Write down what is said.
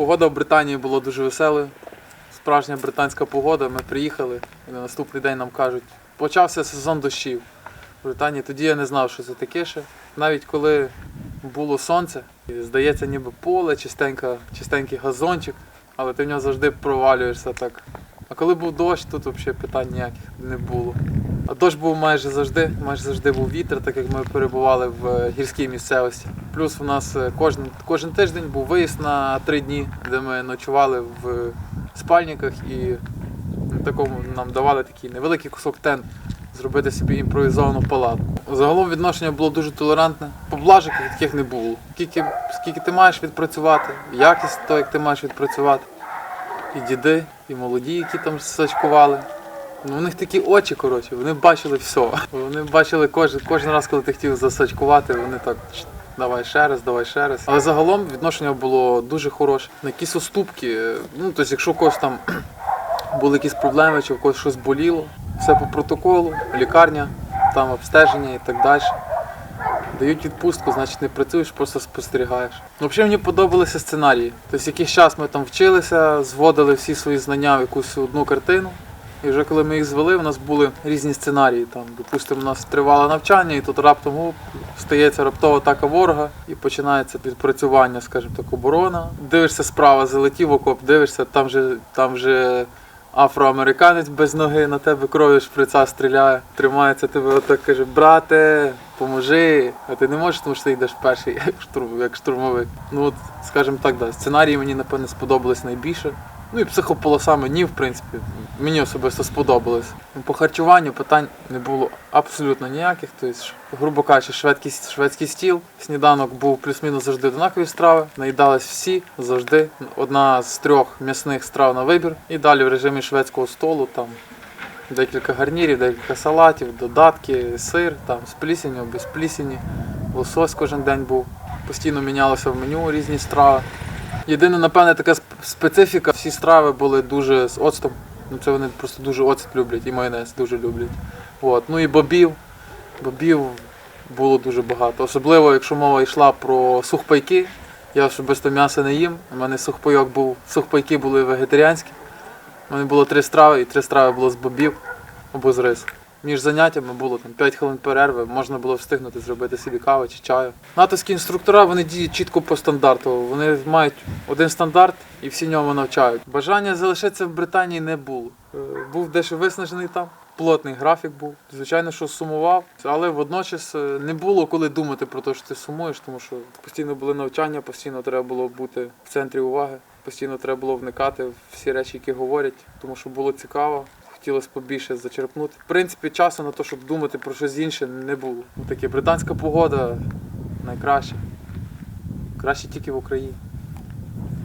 Погода в Британії була дуже веселою. Справжня британська погода. Ми приїхали і на наступний день нам кажуть, почався сезон дощів в Британії. Тоді я не знав, що це таке ще. Навіть коли було сонце, і здається, ніби поле, чистенька, чистенький газончик, але ти в нього завжди провалюєшся так. А коли був дощ, тут взагалі питань ніяких не було. Дощ був майже завжди, майже завжди був вітер, так як ми перебували в е, гірській місцевості. Плюс у нас е, кожен, кожен тиждень був виїзд на три дні, де ми ночували в спальниках і такому нам давали такий невеликий кусок тент зробити собі імпровізовану палатку. Загалом відношення було дуже толерантне. Поблажок таких не було. Скільки, скільки ти маєш відпрацювати, якість того, як ти маєш відпрацювати. І діди, і молоді, які там сачкували. Ну, у них такі очі, коротше, вони бачили все. Вони бачили кожен, кожен раз, коли ти хотів засачкувати, вони так. Давай ще раз, давай ще раз. Але загалом відношення було дуже хороше. На якісь уступки. Ну, тобто, якщо у когось там були якісь проблеми, чи в когось щось боліло, все по протоколу, лікарня, там обстеження і так далі. Дають відпустку, значить не працюєш, просто спостерігаєш. Ну, взагалі мені подобалися сценарії. Тобто якийсь час ми там вчилися, зводили всі свої знання в якусь одну картину. І вже коли ми їх звели, у нас були різні сценарії. Там, допустимо, у нас тривало навчання, і тут раптом оп, стається раптова атака ворога і починається відпрацювання, скажімо так, оборона. Дивишся справа, залетів окоп, дивишся, там же, там же афроамериканець без ноги на тебе кров'ю шприца стріляє, тримається тебе отак каже, брате, поможи. А ти не можеш, тому що ти йдеш перший, як, штурм, як штурмовик. Ну от, скажімо так, да, сценарії мені напевне сподобались найбільше. Ну і психополоса мені, в принципі, мені особисто сподобалось. По харчуванню питань не було абсолютно ніяких. Тобто, грубо кажучи, шведський, шведський стіл, сніданок був плюс-мінус завжди однакові страви. Наїдались всі завжди. Одна з трьох м'ясних страв на вибір. І далі в режимі шведського столу там декілька гарнірів, декілька салатів, додатки, сир, там з плісенью, без плісені. Лосось кожен день був. Постійно мінялося в меню різні страви. Єдине, напевне, така специфіка, всі страви були дуже з оцтом. Ну це вони просто дуже оцет люблять і майонез дуже люблять. От. Ну і бобів. Бобів було дуже багато. Особливо, якщо мова йшла про сухпайки. Я особисто м'яса не їм. У мене сухпайок був. Сухпайки були вегетаріанські. У мене було три страви, і три страви було з бобів або з рису. Між заняттями було там 5 хвилин перерви, можна було встигнути зробити собі каву чи чаю. Натовські інструктора вони діють чітко по стандарту. Вони мають один стандарт і всі ньому навчають. Бажання залишитися в Британії не було. Е, Був дещо виснажений там. Плотний графік був. Звичайно, що сумував, але водночас е, не було коли думати про те, що ти сумуєш, тому що постійно були навчання, постійно треба було бути в центрі уваги, постійно треба було вникати в всі речі, які говорять, тому що було цікаво. Хотілося побільше зачерпнути. В принципі, часу на те, щоб думати про щось інше, не було. Ну, Таке британська погода найкраща. Краще тільки в Україні.